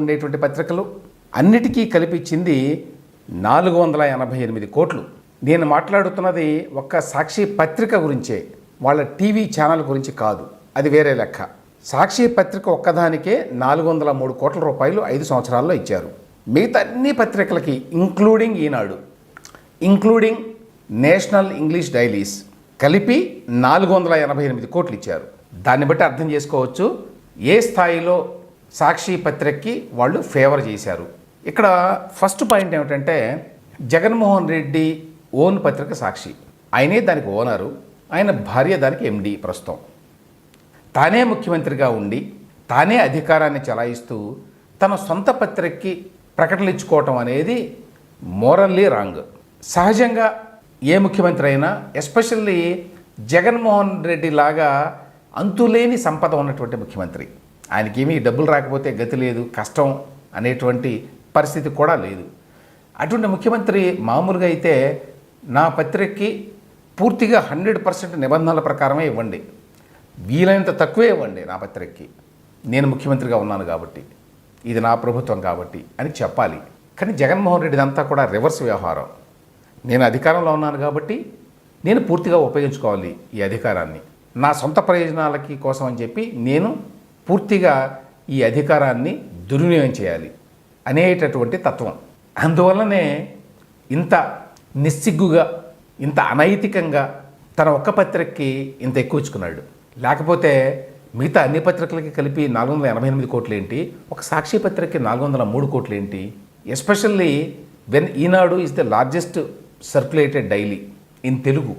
ఉండేటువంటి పత్రికలు అన్నిటికీ కలిపిచ్చింది నాలుగు వందల ఎనభై ఎనిమిది కోట్లు. నేను మాట్లాడుతున్నది ఒక్క సాక్షి పత్రిక గురించే వాళ్ళ టీవీ ఛానల్ గురించి కాదు. అది వేరే లెక్క. సాక్షి పత్రిక ఒక్కదానికే నాలుగు వందల మూడు కోట్ల రూపాయలు ఐదు సంవత్సరాల్లో ఇచ్చారు. మిగతా అన్ని పత్రికలకి including Eenadu. Including national English dailies కలిపి నాలుగు వందల ఎనభై ఎనిమిది కోట్లు ఇచ్చారు. దాన్ని బట్టి అర్థం చేసుకోవచ్చు ఏ స్థాయిలో సాక్షి పత్రికకి వాళ్ళు ఫేవర్ చేశారు. ఇక్కడ ఫస్ట్ పాయింట్ ఏమిటంటే జగన్మోహన్ రెడ్డి ఓన్ పత్రిక సాక్షి. ఆయనే దానికి ఓనరు ఆయన భార్య దానికి ఎండి ప్రస్తుతం. తానే ముఖ్యమంత్రిగా ఉండి తానే అధికారాన్ని చలాయిస్తూ తన సొంత పత్రికకి ప్రకటనలు ఇచ్చుకోవటం అనేది మోరల్లీ రాంగ్ సహజంగా ఏ ముఖ్యమంత్రి అయినా ఎస్పెషల్లీ జగన్మోహన్ రెడ్డి లాగా అంతులేని సంపద ఉన్నటువంటి ముఖ్యమంత్రి. ఆయనకేమీ డబ్బులు రాకపోతే గతి లేదు కష్టం అనేటువంటి పరిస్థితి కూడా లేదు. అటువంటి ముఖ్యమంత్రి మామూలుగా అయితే నా పత్రికకి పూర్తిగా హండ్రెడ్ పర్సెంట్ నిబంధనల ప్రకారమే ఇవ్వండి. వీలైనంత తక్కువే ఇవ్వండి నా పత్రికకి. నేను ముఖ్యమంత్రిగా ఉన్నాను కాబట్టి ఇది నా ప్రభుత్వం కాబట్టి అని చెప్పాలి. కానీ జగన్మోహన్ రెడ్డిదంతా కూడా రివర్స్ వ్యవహారం. నేను అధికారంలో ఉన్నాను కాబట్టి నేను పూర్తిగా ఉపయోగించుకోవాలి ఈ అధికారాన్ని. నా సొంత ప్రయోజనాలకి కోసం అని చెప్పి నేను పూర్తిగా ఈ అధికారాన్ని దుర్వినియోగం చేయాలి అనేటటువంటి తత్వం. అందువల్లనే ఇంత నిస్సిగ్గుగా ఇంత అనైతికంగా తన ఒక్క పత్రికకి ఇంత ఎక్కువచ్చుకున్నాడు లేకపోతే మిగతా అన్ని పత్రికలకి కలిపి నాలుగు వందల ఎనభై ఎనిమిది కోట్లు ఏంటి ఒక సాక్షి పత్రికకి నాలుగు వందల మూడు కోట్లు ఏంటి especially when Eenadu is the largest circulated daily in Telugu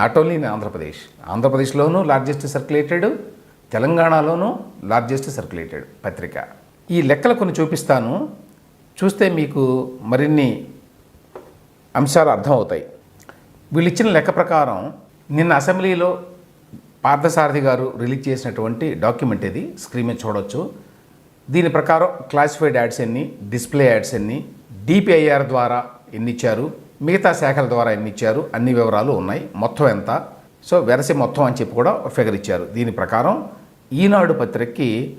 not only in Andhra Pradesh. ఆంధ్రప్రదేశ్లోనూ largest circulated తెలంగాణలోనూ లార్జెస్ట్ సర్క్యులేటెడ్ పత్రిక. ఈ లెక్కలు కొన్ని చూపిస్తాను. చూస్తే మీకు మరిన్ని అంశాలు అర్థమవుతాయి. వీళ్ళు ఇచ్చిన లెక్క ప్రకారం నిన్న అసెంబ్లీలో పార్థసారథి గారు రిలీజ్ చేసినటువంటి డాక్యుమెంట్ ఇది స్క్రీన్ మీద చూడొచ్చు. దీని ప్రకారం క్లాసిఫైడ్ యాడ్స్ ఎన్ని డిస్ప్లే యాడ్స్ ఎన్ని డిపిఐఆర్ ద్వారా ఎన్ని ఇచ్చారు మిగతా శాఖల ద్వారా ఎన్ని ఇచ్చారు అన్ని వివరాలు ఉన్నాయి. మొత్తం ఎంత? సో వెరసి మొత్తం అని చెప్పి కూడా ఫిగర్ ఇచ్చారు. దీని ప్రకారం ఈనాడు పత్రికకి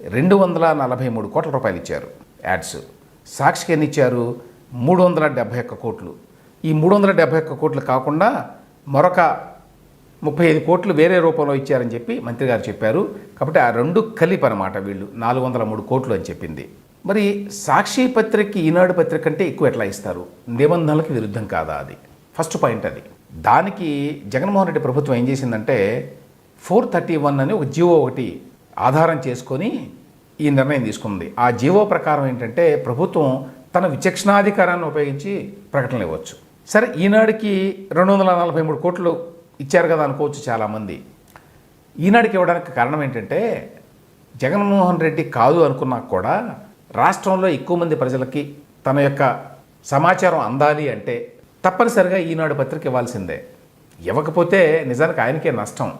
రెండు వందల నలభై మూడు కోట్ల రూపాయలు ఇచ్చారు యాడ్స్. సాక్షికి ఎన్ని ఇచ్చారు? మూడు వందల డెబ్భై ఒక్క కోట్లు. ఈ మూడు వందల డెబ్భై ఒక్క కోట్లు కాకుండా మరొక ముప్పై ఐదు కోట్లు వేరే రూపంలో ఇచ్చారని చెప్పి మంత్రి గారు చెప్పారు. కాబట్టి ఆ రెండు కలిపి అనమాట వీళ్ళు. నాలుగు వందల మూడు కోట్లు అని చెప్పింది. మరి సాక్షి పత్రికకి ఈనాడు పత్రిక కంటే ఎక్కువ ఎట్లా ఇస్తారు? నిబంధనలకు విరుద్ధం కాదా అది? ఫస్ట్ పాయింట్ అది. దానికి జగన్మోహన్ రెడ్డి ప్రభుత్వం ఏం చేసిందంటే ఫోర్ థర్టీ వన్ అని ఒక జీవో ఒకటి ఆధారం చేసుకొని ఈ నిర్ణయం తీసుకుంది. ఆ జీవో ప్రకారం ఏంటంటే ప్రభుత్వం తన విచక్షణాధికారాన్ని ఉపయోగించి ప్రకటనలు ఇవ్వచ్చు. సరే ఈనాడికి రెండు వందల నలభై మూడు కోట్లు ఇచ్చారు కదా అనుకోవచ్చు చాలామంది. ఈనాడికి ఇవ్వడానికి కారణం ఏంటంటే జగన్మోహన్ రెడ్డి కాదు అనుకున్నా కూడా రాష్ట్రంలో ఎక్కువ మంది ప్రజలకి తన యొక్క సమాచారం అందాలి అంటే తప్పనిసరిగా ఈనాడు పత్రిక ఇవ్వాల్సిందే. ఇవ్వకపోతే నిజానికి ఆయనకే నష్టం.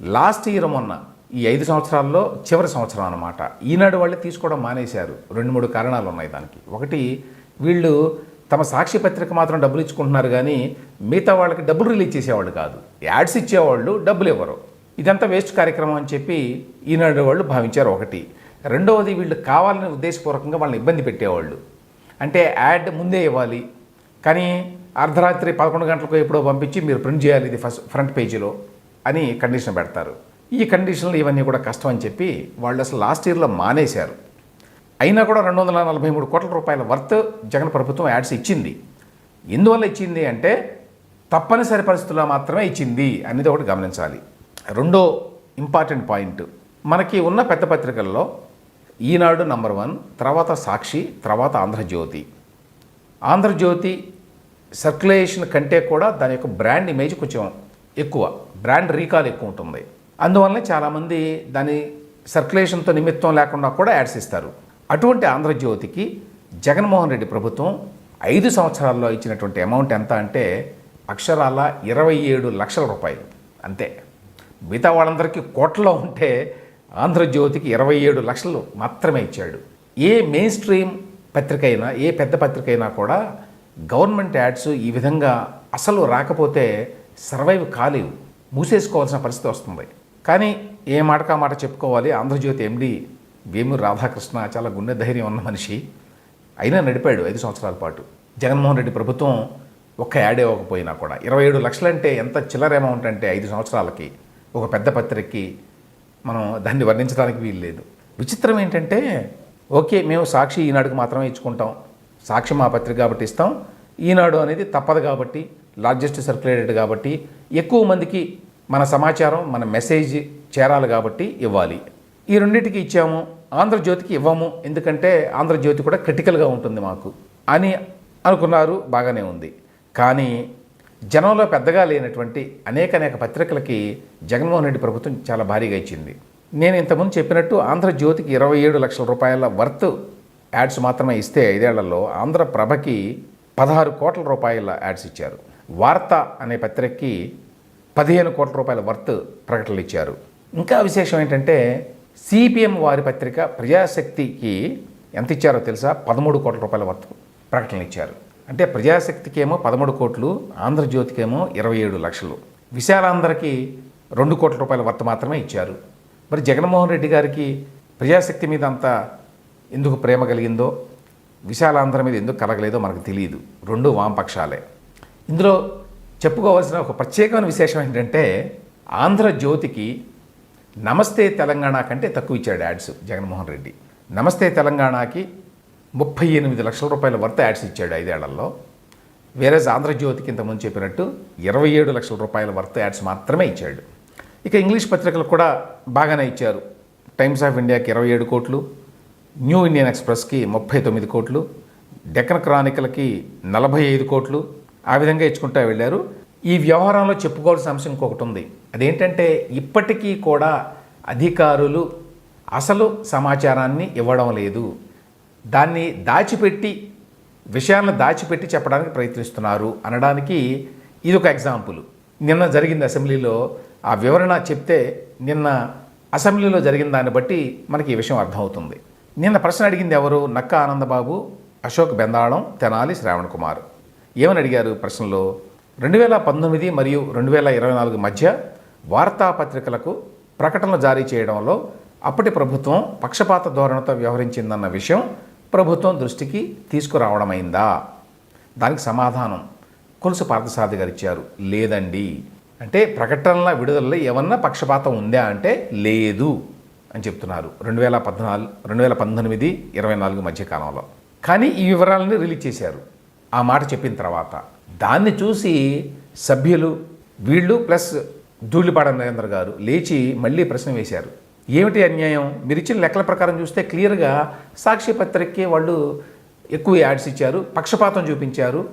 లాస్ట్ ఇయర్ మొన్న ఈ ఐదు సంవత్సరాల్లో చివరి సంవత్సరం అనమాట ఈనాడు వాళ్ళే తీసుకోవడం మానేశారు. రెండు మూడు కారణాలు ఉన్నాయి దానికి. ఒకటి వీళ్ళు తమ సాక్షి పత్రిక మాత్రం డబ్బులు ఇచ్చుకుంటున్నారు కానీ మిగతా వాళ్ళకి డబ్బులు రిలీజ్ చేసేవాళ్ళు కాదు. యాడ్స్ ఇచ్చేవాళ్ళు డబ్బులు ఇవ్వరు. ఇదంతా వేస్ట్ కార్యక్రమం అని చెప్పి ఈనాడు వాళ్ళు భావించారు ఒకటి. రెండవది వీళ్ళు కావాలని ఉద్దేశపూర్వకంగా వాళ్ళని ఇబ్బంది పెట్టేవాళ్ళు. అంటే యాడ్ ముందే ఇవ్వాలి. కానీ అర్ధరాత్రి పదకొండు గంటలకు ఎప్పుడో పంపించి మీరు ప్రింట్ చేయాలి ఇది ఫస్ట్ ఫ్రంట్ పేజీలో. అని కండిషన్ పెడతారు. ఈ కండిషన్లు ఇవన్నీ కూడా కష్టం అని చెప్పి వాళ్ళు అసలు లాస్ట్ ఇయర్లో మానేశారు. అయినా కూడా రెండు వందల నలభై మూడు కోట్ల రూపాయల వర్త్ జగన్ ప్రభుత్వం యాడ్స్ ఇచ్చింది. ఎందువల్ల ఇచ్చింది అంటే తప్పనిసరి పరిస్థితుల్లో మాత్రమే ఇచ్చింది అనేది ఒకటి గమనించాలి. రెండో ఇంపార్టెంట్ పాయింట్ మనకి ఉన్న పెద్ద పత్రికల్లో ఈనాడు నంబర్ వన్ తర్వాత సాక్షి తర్వాత ఆంధ్రజ్యోతి. ఆంధ్రజ్యోతి సర్క్యులేషన్ కంటే కూడా దాని యొక్క బ్రాండ్ ఇమేజ్ కొంచెం ఎక్కువ. బ్రాండ్ రీకాల్ ఎక్కువ ఉంటుంది. అందువల్ల చాలామంది దాని సర్క్యులేషన్తో నిమిత్తం లేకుండా కూడా యాడ్స్ ఇస్తారు. అటువంటి ఆంధ్రజ్యోతికి జగన్మోహన్ రెడ్డి ప్రభుత్వం ఐదు సంవత్సరాల్లో ఇచ్చినటువంటి అమౌంట్ ఎంత అంటే అక్షరాల ఇరవై ఏడు లక్షల రూపాయలు. అంతే. మిగతా వాళ్ళందరికీ కోట్లలో ఉంటే ఆంధ్రజ్యోతికి ఇరవై ఏడు లక్షలు మాత్రమే ఇచ్చాడు. ఏ మెయిన్ స్ట్రీమ్ పత్రిక అయినా ఏ పెద్ద పత్రిక అయినా కూడా గవర్నమెంట్ యాడ్స్ ఈ విధంగా అసలు రాకపోతే సర్వైవ్ కాలేవు. మూసేసుకోవాల్సిన పరిస్థితి వస్తుంది. కానీ ఏ మాటకా మాట చెప్పుకోవాలి? ఆంధ్రజ్యోతి ఎండి వేమూరు రాధాకృష్ణ చాలా గుండె ధైర్యం ఉన్న మనిషి. అయినా నడిపాడు ఐదు సంవత్సరాల పాటు. జగన్మోహన్ రెడ్డి ప్రభుత్వం ఒక్క యాడ్ ఇవ్వకపోయినా కూడా. ఇరవై ఏడు లక్షలంటే ఎంత చిల్లర అమౌంట్ అంటే ఐదు సంవత్సరాలకి ఒక పెద్ద పత్రికకి మనం దాన్ని వర్ణించడానికి వీలు లేదు విచిత్రం ఏంటంటే ఓకే మేము సాక్షి ఈనాడుకు మాత్రమే ఇచ్చుకుంటాం. సాక్షి మా పత్రిక కాబట్టి ఇస్తాం. ఈనాడు అనేది తప్పదు కాబట్టి లార్జెస్ట్ సర్క్యులేటెడ్ కాబట్టి ఎక్కువ మందికి మన సమాచారం మన మెసేజ్ చేరాలి కాబట్టి ఇవ్వాలి. ఈ రెండింటికి ఇచ్చాము ఆంధ్రజ్యోతికి ఇవ్వము ఎందుకంటే ఆంధ్రజ్యోతి కూడా క్రిటికల్గా ఉంటుంది మాకు అని అనుకున్నారు బాగానే ఉంది. కానీ జనంలో పెద్దగా లేనటువంటి అనేక అనేక పత్రికలకి జగన్మోహన్ రెడ్డి ప్రభుత్వం చాలా భారీగా ఇచ్చింది. నేను ఇంతకుముందు చెప్పినట్టు ఆంధ్రజ్యోతికి ఇరవై ఏడు లక్షల రూపాయల వర్త్ యాడ్స్ మాత్రమే ఇస్తే ఐదేళ్ళలో ఆంధ్రప్రభకి పదహారు కోట్ల రూపాయల యాడ్స్ ఇచ్చారు. వార్త అనే పత్రికకి పదిహేను కోట్ల రూపాయల వర్త్ ప్రకటనలు ఇచ్చారు ఇంకా విశేషం ఏంటంటే సిపిఎం వారి పత్రిక ప్రజాశక్తికి ఎంత ఇచ్చారో తెలుసా? పదమూడు కోట్ల రూపాయల వర్త్ ప్రకటనలు ఇచ్చారు అంటే ప్రజాశక్తికి ఏమో పదమూడు కోట్లు ఆంధ్రజ్యోతికి ఏమో ఇరవై ఏడు లక్షలు. విశాలాంధ్రకి రెండు కోట్ల రూపాయల వర్త్ మాత్రమే ఇచ్చారు. మరి జగన్మోహన్ రెడ్డి గారికి ప్రజాశక్తి మీద అంత ఎందుకు ప్రేమ కలిగిందో విశాలాంధ్ర మీద ఎందుకు కలగలేదో మనకు తెలియదు. రెండు వామపక్షాలే. ఇందులో చెప్పుకోవాల్సిన ఒక ప్రత్యేకమైన విశేషం ఏంటంటే ఆంధ్రజ్యోతికి నమస్తే తెలంగాణ కంటే తక్కువ ఇచ్చాడు యాడ్స్ జగన్మోహన్ రెడ్డి. నమస్తే తెలంగాణకి ముప్పై ఎనిమిది లక్షల రూపాయల వర్త యాడ్స్ ఇచ్చాడు ఐదేళ్ళలో. వేరే ఆంధ్రజ్యోతికి ఇంతకుముందు చెప్పినట్టు ఇరవై ఏడు లక్షల రూపాయల వర్త యాడ్స్ మాత్రమే ఇచ్చాడు. ఇక ఇంగ్లీష్ పత్రికలు కూడా బాగానే ఇచ్చారు. టైమ్స్ ఆఫ్ ఇండియాకి ఇరవై ఏడు కోట్లు న్యూ ఇండియన్ ఎక్స్ప్రెస్కి ముప్పై తొమ్మిది కోట్లు డెక్కన్ క్రానికల్కి నలభై ఐదు కోట్లు ఆ విధంగా ఇచ్చుకుంటూ వెళ్ళారు. ఈ వ్యవహారంలో చెప్పుకోవాల్సిన అంశం ఇంకొకటి ఉంది. అదేంటంటే ఇప్పటికీ కూడా అధికారులు అసలు సమాచారాన్ని ఇవ్వడం లేదు. దాన్ని దాచిపెట్టి విషయాలను దాచిపెట్టి చెప్పడానికి ప్రయత్నిస్తున్నారు అనడానికి ఇది ఒక ఎగ్జాంపుల్. నిన్న జరిగింది అసెంబ్లీలో ఆ వివరణ చెప్తే నిన్న అసెంబ్లీలో జరిగిన దాన్ని బట్టి మనకి ఈ విషయం అర్థమవుతుంది. నిన్న ప్రశ్న అడిగింది ఎవరు? నక్క ఆనందబాబు అశోక్ బెందాళం తెనాలి శ్రావణ్ కుమార్. ఏమని అడిగారు ప్రశ్నలో? రెండు వేల పంతొమ్మిది మరియు రెండు వేల ఇరవై నాలుగు మధ్య వార్తాపత్రికలకు ప్రకటనలు జారీ చేయడంలో అప్పటి ప్రభుత్వం పక్షపాత ధోరణితో వ్యవహరించిందన్న విషయం ప్రభుత్వం దృష్టికి తీసుకురావడమైందా? దానికి సమాధానం కొలుసు పార్థసారథి గారు ఇచ్చారు లేదండి. అంటే ప్రకటనల విడుదలలో ఏమన్నా పక్షపాతం ఉందా అంటే లేదు అని చెప్తున్నారు రెండు వేల పద్నాలుగు రెండు వేల పంతొమ్మిది ఇరవై నాలుగు మధ్య కాలంలో. కానీ ఈ వివరాలని రిలీజ్ చేశారు. ఆ మాట చెప్పిన తర్వాత దాన్ని చూసి సభ్యులు వీళ్ళు ప్లస్ ధూళిపాడ నరేంద్ర గారు లేచి మళ్ళీ ప్రశ్న వేశారు. ఏమిటి అన్యాయం? మీరు ఇచ్చిన లెక్కల ప్రకారం చూస్తే క్లియర్గా సాక్షి పత్రికకి వాళ్ళు ఎక్కువ యాడ్స్ ఇచ్చారు పక్షపాతం చూపించారు.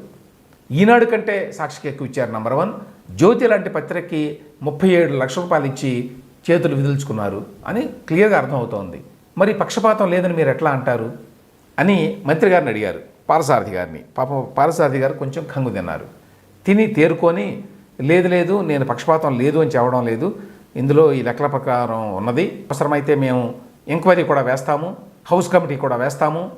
ఈనాడు కంటే సాక్షికి ఎక్కువ ఇచ్చారు నంబర్ వన్. జ్యోతి లాంటి పత్రికకి ముప్పై ఏడు లక్షల రూపాయలు ఇచ్చి చేతులు విదిల్చుకున్నారు అని క్లియర్గా అర్థమవుతోంది. మరి పక్షపాతం లేదని మీరు ఎట్లా అంటారు? అని మంత్రి గారిని అడిగారు. పారసారథి గారిని. పాపం పారసారథి గారు కొంచెం కంగు తిన్నారు. తిని తేరుకొని లేదు లేదు నేను పక్షపాతం లేదు అని చెప్పడం లేదు. ఇందులో ఈ లెక్కల ప్రకారం ఉన్నది. అవసరమైతే మేము ఎంక్వైరీ కూడా వేస్తాము హౌస్ కమిటీ కూడా వేస్తాము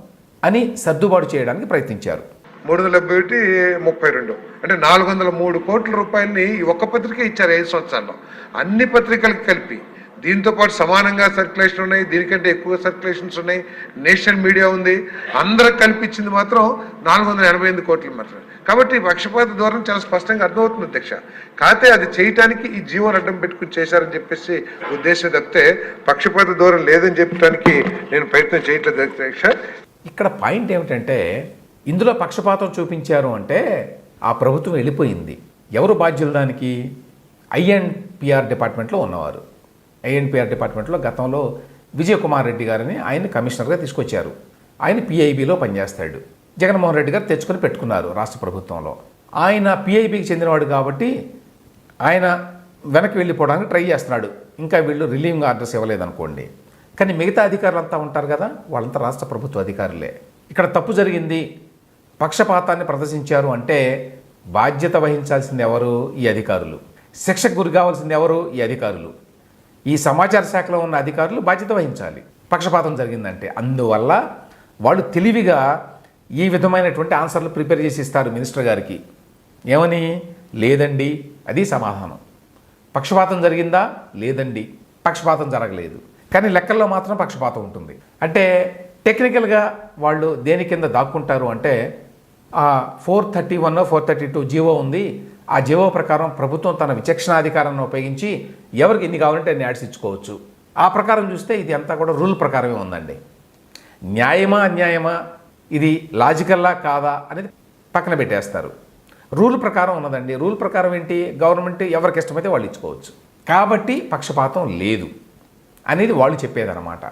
అని సర్దుబాటు చేయడానికి ప్రయత్నించారు. మూడు వందల డెబ్బై ఒకటి ముప్పై రెండు. అంటే నాలుగు వందల మూడు కోట్ల రూపాయలని ఒక్క పత్రిక ఇచ్చారు ఐదు సంవత్సరాల్లో? అన్ని పత్రికలకు కలిపి. దీంతో పాటు సమానంగా సర్క్యులేషన్ ఉన్నాయి దీనికంటే ఎక్కువ సర్క్యులేషన్స్ ఉన్నాయి. నేషనల్ మీడియా ఉంది. అందరికి కనిపించింది మాత్రం నాలుగు వందల ఎనభై ఎనిమిది కోట్లు మాత్రం కాబట్టి పక్షపాత ధోరణి చాలా స్పష్టంగా అర్థమవుతుంది అధ్యక్ష. కాకపోతే అది చేయటానికి ఈ జీవోని అడ్డం పెట్టుకుని చేశారని చెప్పేసి ఉద్దేశం తప్పితే పక్షపాత ధోరణి లేదని చెప్పడానికి నేను ప్రయత్నం చేయట్లేదు అధ్యక్ష. ఇక్కడ పాయింట్ ఏమిటంటే ఇందులో పక్షపాతం చూపించారు అంటే ఆ ప్రభుత్వం వెళ్ళిపోయింది. ఎవరు బాధ్యులు దానికి? ఐఎన్పిఆర్ డిపార్ట్మెంట్లో ఉన్నవారు. ఐఎన్పిఆర్ డిపార్ట్మెంట్లో గతంలో విజయకుమార్ రెడ్డి గారిని ఆయన కమిషనర్గా తీసుకొచ్చారు. ఆయన పిఐబిలో పనిచేస్తాడు. జగన్మోహన్ రెడ్డి గారు తెచ్చుకొని పెట్టుకున్నారు రాష్ట్ర ప్రభుత్వంలో. ఆయన పిఐబికి చెందినవాడు కాబట్టి ఆయన వెనక్కి వెళ్ళిపోవడానికి ట్రై చేస్తున్నాడు. ఇంకా వీళ్ళు రిలీవింగ్ ఆర్డర్స్ ఇవ్వలేదనుకోండి. కానీ మిగతా అధికారులు అంతా ఉంటారు కదా వాళ్ళంతా రాష్ట్ర ప్రభుత్వ అధికారులే. ఇక్కడ తప్పు జరిగింది. పక్షపాతాన్ని ప్రదర్శించారు అంటే బాధ్యత వహించాల్సింది ఎవరు? ఈ అధికారులు. శిక్షకు గురి కావాల్సింది ఎవరు? ఈ అధికారులు. ఈ సమాచార శాఖలో ఉన్న అధికారులు బాధ్యత వహించాలి. పక్షపాతం జరిగిందంటే. అందువల్ల వాళ్ళు తెలివిగా ఈ విధమైనటువంటి ఆన్సర్లు ప్రిపేర్ చేసి ఇస్తారు మినిస్టర్ గారికి. ఏమని? లేదండి. అది సమాధానం. పక్షపాతం జరిగిందా? లేదండి. పక్షపాతం జరగలేదు. కానీ లెక్కల్లో మాత్రం పక్షపాతం ఉంటుంది. అంటే టెక్నికల్గా వాళ్ళు దేని కింద దాక్కుంటారు అంటే four thirty one four thirty two GO ఉంది. ఆ జీవో ప్రకారం ప్రభుత్వం తన విచక్షణాధికారాన్ని ఉపయోగించి ఎవరికి ఎన్ని కావాలంటే అన్ని యాడ్స్ ఇచ్చుకోవచ్చు. ఆ ప్రకారం చూస్తే ఇది అంతా కూడా రూల్ ప్రకారమే ఉందండి. న్యాయమా అన్యాయమా ఇది లాజికల్లా కాదా అనేది పక్కన పెట్టేస్తారు. రూల్ ప్రకారం ఉన్నదండి. రూల్ ప్రకారం ఏంటి? గవర్నమెంట్ ఎవరికి ఇష్టమైతే వాళ్ళు ఇచ్చుకోవచ్చు. కాబట్టి పక్షపాతం లేదు అనేది వాళ్ళు చెప్పేదన్నమాట.